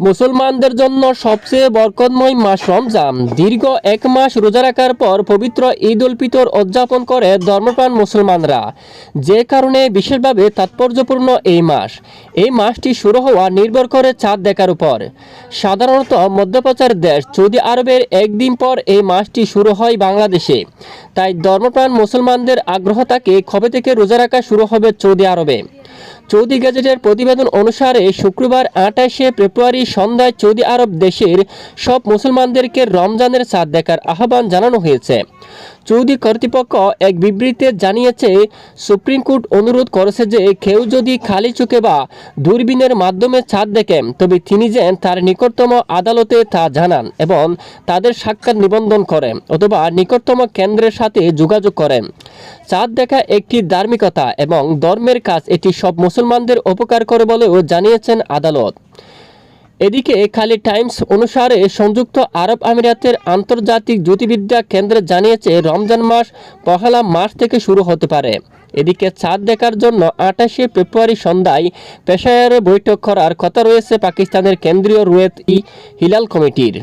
মুসলমানদের জন্য সবচেয়ে বরকতময় মাস রমজান। দীর্ঘ এক মাস রোজা রাখার পর পবিত্র ঈদ উল ফিতর উদযাপন করে ধর্মপ্রাণ মুসলমানরা। যে কারণে বিশেষভাবে তাৎপর্যপূর্ণ এই মাস। এই মাসটি শুরু হওয়া নির্ভর করে চাঁদ দেখার উপর। সাধারণত মধ্যপ্রাচ্যের দেশ সৌদি আরবের একদিন পর এই মাসটি শুরু হয় বাংলাদেশে। তাই ধর্মপ্রাণ মুসলমানদের আগ্রহ থাকে কবে থেকে রোজা রাখা শুরু হবে সৌদি আরবে? সৌদি গেজেটের প্রতিবেদন অনুসারে শুক্রবার আঠাশে ফেব্রুয়ারি সন্ধ্যায় সৌদি আরব দেশের সব মুসলমানদেরকে রমজানের চাঁদ দেখার আহ্বান জানানো হয়েছে। সৌদি কর্তৃপক্ষ এক বিবৃতিতে জানিয়েছে, সুপ্রিম কোর্ট অনুরোধ করেছে যে কেউ যদি খালি চোখে বা দূরবীনের মাধ্যমে চাঁদ দেখেন, তবে তিনি যেন তার নিকটতম আদালতে তা জানান এবং তাদের সাক্ষাৎ নিবন্ধন করেন অথবা নিকটতম কেন্দ্রের সাথে যোগাযোগ করেন। চাঁদ দেখা একটি ধার্মিকতা এবং ধর্মের কাজ, এটি সব মুসলমানদের উপকার করে বলেও জানিয়েছেন আদালত। এদিকে খালি টাইমস অনুসারে সংযুক্ত আরব আমিরাতের আন্তর্জাতিক জ্যোতির্বিদ্যা কেন্দ্র জানিয়েছে, রমজান মাস পহেলা মাস থেকে শুরু হতে পারে। এদিকে চাঁদ দেখার জন্য আঠাশে ফেব্রুয়ারি সন্ধ্যায় পেশায়ারে বৈঠক করার কথা রয়েছে পাকিস্তানের কেন্দ্রীয় রুয়েত ই হিলাল কমিটির।